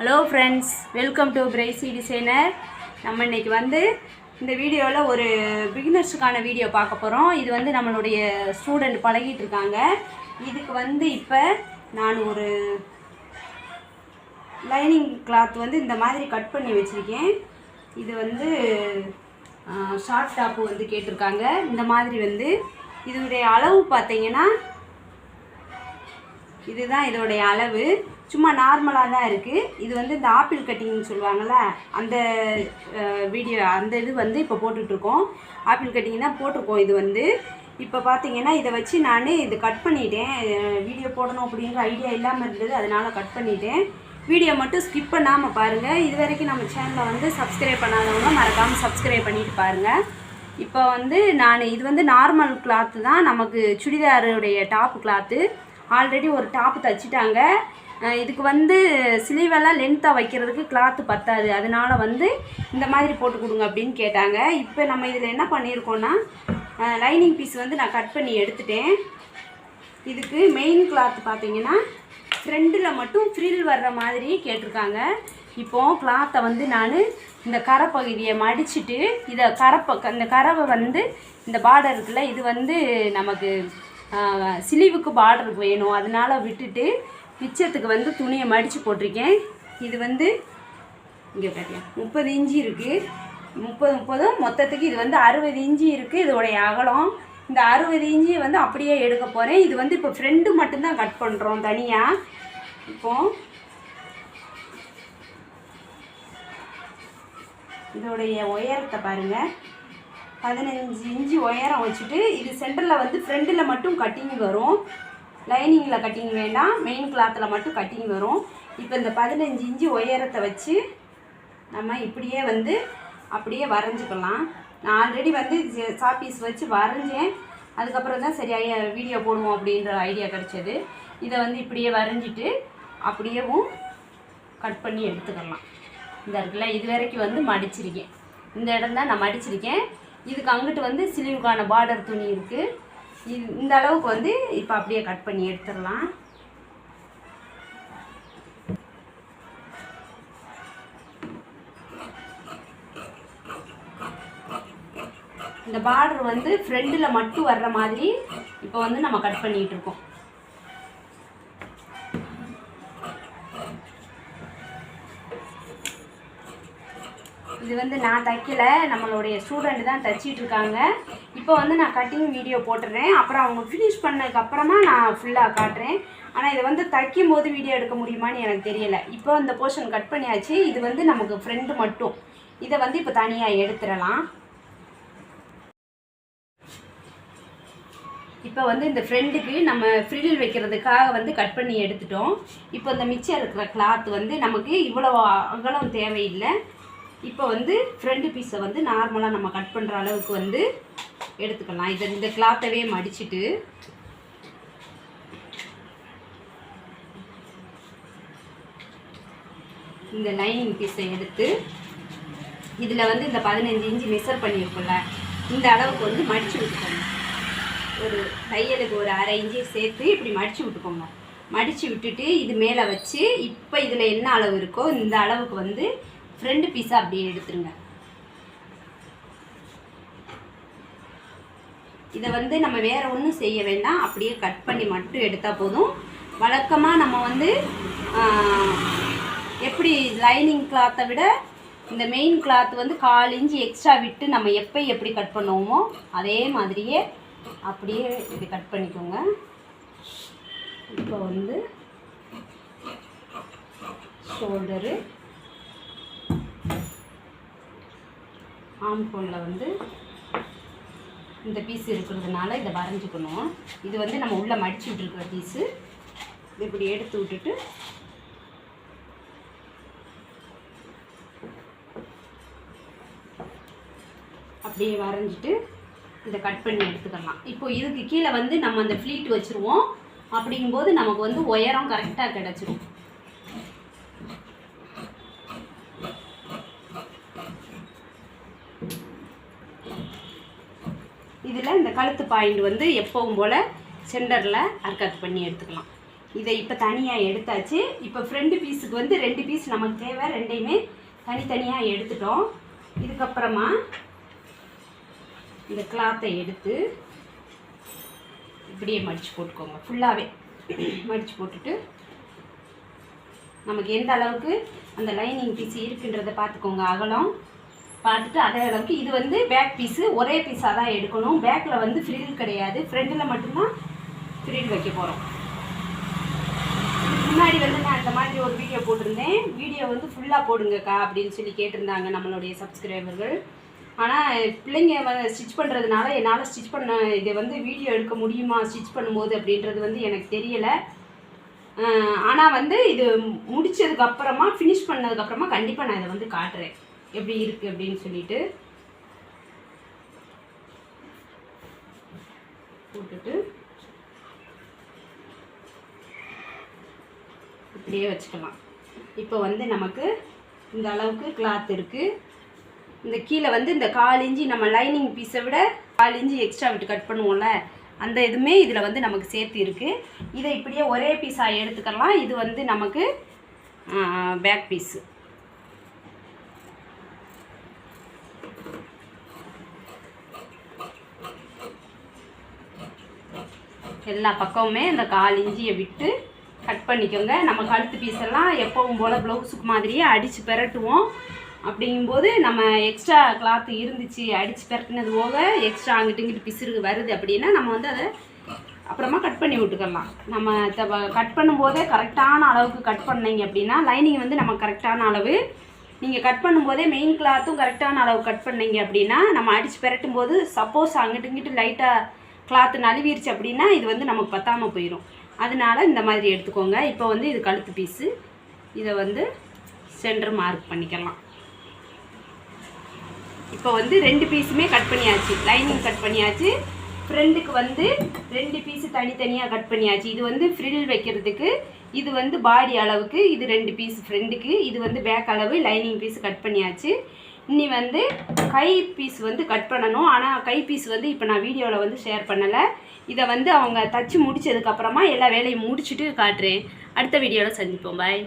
Hello friends welcome to pricy designer நம்ம இன்னைக்கு வந்து இந்த வீடியோவில் ஒரு பிகினர்ஸுக்கான வீடியோ பார்க்க போகிறோம் இது வந்து நம்மளுடைய ஸ்டூடெண்ட் பழகிட்டு இருக்காங்க. இதுக்கு வந்து இப்போ நான் ஒரு லைனிங் கிளாத் வந்து இந்த மாதிரி கட் பண்ணி வச்சுருக்கேன். இது வந்து ஷார்ட் டாப்பு வந்து கேட்டிருக்காங்க. இந்த மாதிரி வந்து இதனுடைய அளவு பார்த்தீங்கன்னா இதுதான் இதோடைய அளவு. சும்மா நார்மலாக தான் இருக்குது இது வந்து இந்த ஆப்பிள் கட்டிங்னு சொல்லுவாங்கள்ல அந்த வீடியோ அந்த இது வந்து இப்போ போட்டுட்ருக்கோம். ஆப்பிள் கட்டிங் தான் போட்டிருக்கோம் இது வந்து. இப்போ பார்த்தீங்கன்னா இதை வச்சு நான் இது கட் பண்ணிட்டேன். வீடியோ போடணும் அப்படிங்கிற ஐடியா இல்லாமல் இருந்தது அதனால் கட் பண்ணிட்டேன். வீடியோ மட்டும் ஸ்கிப் பண்ணாமல் பாருங்கள் இது வரைக்கும் நம்ம சேனலை வந்து சப்ஸ்கிரைப் பண்ணாதவங்க மறக்காமல் சப்ஸ்கிரைப் பண்ணிட்டு பாருங்கள் இப்போ வந்து நான் இது வந்து நார்மல் கிளாத்து தான். நமக்கு சுடிதாருடைய டாப் கிளாத்து ஆல்ரெடி ஒரு டாப்பு தைச்சிட்டாங்க. இதுக்கு வந்து சிலிவெல்லாம் லென்த்தாக வைக்கிறதுக்கு கிளாத்து பத்தாது. அதனால வந்து இந்த மாதிரி போட்டு கொடுங்க அப்படின்னு கேட்டாங்க. இப்போ நம்ம இதில் என்ன பண்ணியிருக்கோன்னா லைனிங் பீஸ் வந்து நான் கட் பண்ணி எடுத்துட்டேன். இதுக்கு மெயின் கிளாத் பார்த்தீங்கன்னா ஃப்ரெண்டில் மட்டும் ஃப்ரில் வர்ற மாதிரி கேட்டிருக்காங்க. இப்போது கிளாத்தை வந்து நான் இந்த கரை பகுதியை மடிச்சுட்டு இதை கரை இந்த கரவை வந்து இந்த பார்டர் இருக்குல்ல இது வந்து நமக்கு சிலிவுக்கு பார்டருக்கு வேணும். அதனால விட்டுட்டு மிச்சத்துக்கு வந்து துணியை மடித்து போட்டிருக்கேன். இது வந்து இங்கே பாத்தியா முப்பது இஞ்சி இருக்குது முப்பது முப்பதும் மொத்தத்துக்கு இது வந்து அறுபது இஞ்சி இருக்குது இதோடைய அகலம். இந்த அறுபது இஞ்சி வந்து அப்படியே எடுக்க போகிறேன் இது வந்து இப்போ ஃப்ரெண்டு மட்டும்தான் கட் பண்ணுறோம் தனியாக இப்போ இதோடைய உயரத்தை பாருங்கள் பதினஞ்சு இன்ச்சு உயரம் வச்சுட்டு இது சென்டரில் வந்து ஃப்ரண்டில் மட்டும் கட்டிங் வரும். லைனிங்கில் கட்டிங் வேண்டாம். மெயின் கிளாத்தில் மட்டும் கட்டிங் வரும். இப்போ இந்த பதினஞ்சு இன்ச்சு உயரத்தை வச்சு நம்ம இப்படியே வந்து அப்படியே வரைஞ்சிக்கலாம். நான் ஆல்ரெடி வந்து சாப்பீஸ் வச்சு வரைஞ்சேன். அதுக்கப்புறம் தான் சரி வீடியோ போடுவோம் அப்படின்ற ஐடியா கிடச்சது. இதை வந்து இப்படியே வரைஞ்சிட்டு அப்படியேவும் கட் பண்ணி எடுத்துக்கலாம். இந்த இருக்குல்ல இது வரைக்கும் வந்து மடிச்சிருக்கேன். இந்த இடம் தான் நான் மடிச்சிருக்கேன். இதுக்கு அங்கிட்டு வந்து சிலிவுக்கான பார்டர் துணி இருக்குது இது இந்த அளவுக்கு வந்து இப்போ அப்படியே கட் பண்ணி எடுத்துடலாம். இந்த பார்டர் வந்து ஃப்ரண்டில் மட்டும் வர்ற மாதிரி இப்போ வந்து நம்ம கட் பண்ணிகிட்டு இருக்கோம். வந்து நான் தைக்கலை. நம்மளுடைய ஸ்டூடெண்ட் தான் தைச்சிட்டு இருக்காங்க. இப்போ வந்து நான் கட்டிங் வீடியோ போட்டுடுறேன் அப்புறம் அவங்க ஃபினிஷ் பண்ணதுக்கப்புறமா நான் ஃபுல்லாக காட்டுறேன். ஆனால் இதை வந்து தைக்கும் போது வீடியோ எடுக்க முடியுமான்னு எனக்கு தெரியலை. இப்போ இந்த போர்ஷன் கட் பண்ணியாச்சு. இது வந்து நமக்கு ஃப்ரெண்டு மட்டும். இதை வந்து இப்போ தனியாக எடுத்துடலாம். இப்போ வந்து இந்த ஃப்ரெண்டுக்கு நம்ம ஃப்ரில் வைக்கிறதுக்காக வந்து கட் பண்ணி எடுத்துட்டோம். இப்போ இந்த மிச்சம் இருக்கிற கிளாத் வந்து நமக்கு இவ்வளோ அகலம் தேவையில்லை. இப்போ வந்து ஃப்ரண்ட் பீஸை வந்து நார்மலாக நம்ம கட் பண்ணுற அளவுக்கு வந்து எடுத்துக்கலாம். இதை இந்த கிளாத்தவே மடிச்சுட்டு. இந்த லைனிங் பீஸை எடுத்து இதில் வந்து இந்த பதினஞ்சு இன்ச்சு மெஷர் பண்ணியிருக்கோம்ல இந்த அளவுக்கு வந்து மடித்து விட்டுக்கோங்க. ஒரு தையலுக்கு ஒரு அரை இன்ச்சு சேர்த்து இப்படி மடித்து விட்டுக்கோங்க. மடித்து விட்டுட்டு இது மேலே வச்சு இப்போ இதில் என்ன அளவு இருக்கோ இந்த அளவுக்கு வந்து ஃப்ரெண்டு பீஸாக அப்படியே எடுத்துருங்க. இதை வந்து நம்ம வேறு ஒன்றும் செய்ய வேண்டாம். அப்படியே கட் பண்ணி மட்டும் எடுத்தால் போதும். வழக்கமாக நம்ம வந்து எப்படி லைனிங் கிளாத்தை விட இந்த மெயின் கிளாத் வந்து கால் இன்ச்சு எக்ஸ்ட்ரா விட்டு நம்ம எப்போ எப்படி கட் பண்ணுவோமோ அதே மாதிரியே அப்படியே இப்படி கட் பண்ணிக்கோங்க. இப்போ வந்து ஷோல்டரு ஆம் ஹோலில் வந்து இந்த பீஸ் இருக்கிறதுனால இதை வரைஞ்சிக்கணும். இது வந்து நம்ம உள்ளே மடிச்சு விட்டுருக்கிற பீஸு இப்படி எடுத்து விட்டுட்டு அப்படியே வரைஞ்சிட்டு இதை கட் பண்ணி எடுத்துக்கலாம். இப்போ இதுக்கு கீழே வந்து நம்ம அந்த ஃப்ளீட் வச்சுருவோம். அப்படிங்கும்போது நமக்கு வந்து உயரம் கரெக்டாக கிடச்சிரும் இதில் இந்த கழுத்து பாயிண்ட் வந்து எப்பவும் போல் சென்டரில் அர்க்காத் பண்ணி எடுத்துக்கலாம். இதை இப்போ தனியாக எடுத்தாச்சு. இப்போ ஃப்ரெண்டு பீஸுக்கு வந்து ரெண்டு பீஸ் நமக்கு தேவை. ரெண்டையுமே தனித்தனியாக எடுத்துட்டோம். இதுக்கப்புறமா இந்த கிளாத்தை எடுத்து இப்படியே மடித்து போட்டுக்கோங்க. ஃபுல்லாகவே மடித்து போட்டுட்டு நமக்கு எந்த அளவுக்கு அந்த லைனிங் பீஸ் இருக்குன்றதை பார்த்துக்கோங்க. அகலம் பார்த்துட்டு அதே அளவுக்கு இது வந்து பேக் பீஸு ஒரே பீஸாக தான் எடுக்கணும். பேக்கில் வந்து ஃப்ரில் கிடையாது. ஃப்ரண்டில் மட்டும்தான் ஃப்ரில் வைக்க போகிறோம் முன்னாடி வந்து நான் இந்த மாதிரி ஒரு வீடியோ போட்டிருந்தேன். வீடியோ வந்து ஃபுல்லாக போடுங்கக்கா அப்படின்னு சொல்லி கேட்டிருந்தாங்க நம்மளுடைய சப்ஸ்கிரைபர்கள் ஆனால் பிள்ளைங்க ஸ்டிச் பண்ணுறதுனால என்னால் ஸ்டிச் பண்ண இதை வந்து வீடியோ எடுக்க முடியுமா ஸ்டிச் பண்ணும்போது அப்படின்றது வந்து எனக்கு தெரியலை. ஆனால் வந்து இது முடித்ததுக்கப்புறமா ஃபினிஷ் பண்ணதுக்கப்புறமா கண்டிப்பாக நான் இதை வந்து காட்டுறேன். எப்படி இருக்குது அப்படின்னு சொல்லிட்டு போட்டுட்டு இப்படியே வச்சுக்கலாம். இப்போ வந்து நமக்கு இந்த அளவுக்கு கிளாத் இருக்குது இந்த கீழே வந்து இந்த கால் இஞ்சி நம்ம லைனிங் பீஸை விட கால் இஞ்சி எக்ஸ்ட்ரா விட்டு கட் பண்ணுவோம்ல அந்த இதுவுமே இதில் வந்து நமக்கு சேர்த்து இருக்குது இதை இப்படியே ஒரே பீஸாக எடுத்துக்கலாம். இது வந்து நமக்கு பேக் பீஸு எல்லா பக்கமுமே இந்த கால் இஞ்சியை விட்டு கட் பண்ணிக்கோங்க. நம்ம கழுத்து பீஸ் எல்லாம் எப்பவும் போல் ப்ளவுஸுக்கு மாதிரியே அடித்து பெரட்டுவோம். அப்படிங்கும்போது நம்ம எக்ஸ்ட்ரா கிளாத் இருந்துச்சு அடித்து பெரட்டினது போக எக்ஸ்ட்ரா அங்கிட்டு இங்கிட்டு பிசுறு வருது அப்படின்னா நம்ம வந்து அதை அப்புறமா கட் பண்ணி விட்டுக்கலாம். நம்ம கட் பண்ணும்போதே கரெக்டான அளவுக்கு கட் பண்ணீங்க அப்படின்னா லைனிங் வந்து நம்ம கரெக்டான அளவு. நீங்கள் கட் பண்ணும்போதே மெயின் கிளாத்தும் கரெக்டான அளவு கட் பண்ணீங்க அப்படின்னா நம்ம அடித்து பெரட்டும் போது சப்போஸ் அங்கிட்டு இங்கிட்டு லைட்டாக கிளாத்து நழுவிருச்சு அப்படின்னா இது வந்து நமக்கு பத்தாமல் போயிடும் அதனால இந்த மாதிரி எடுத்துக்கோங்க. இப்போ வந்து இது கழுத்து பீஸு இதை வந்து சென்டர் மார்க் பண்ணிக்கலாம். இப்போ வந்து ரெண்டு பீஸுமே கட் பண்ணியாச்சு. லைனிங் கட் பண்ணியாச்சு. ஃப்ரெண்டுக்கு வந்து ரெண்டு பீஸு தனித்தனியாக கட் பண்ணியாச்சு. இது வந்து ஃப்ரில் வைக்கிறதுக்கு இது வந்து பாடி அளவுக்கு இது ரெண்டு பீஸ் ஃப்ரெண்டுக்கு இது வந்து பேக் அளவு லைனிங் பீஸ் கட் பண்ணியாச்சு. இனி வந்து கை பீஸ் வந்து கட் பண்ணணும். ஆனால் கை பீஸ் வந்து இப்போ நான் வீடியோவில் வந்து ஷேர் பண்ணலை. இதை வந்து அவங்க தச்சு முடிச்சதுக்கப்புறமா எல்லா வேலையும் முடிச்சுட்டு காட்டுறேன். அடுத்த வீடியோவில் சந்திப்போம். பாய்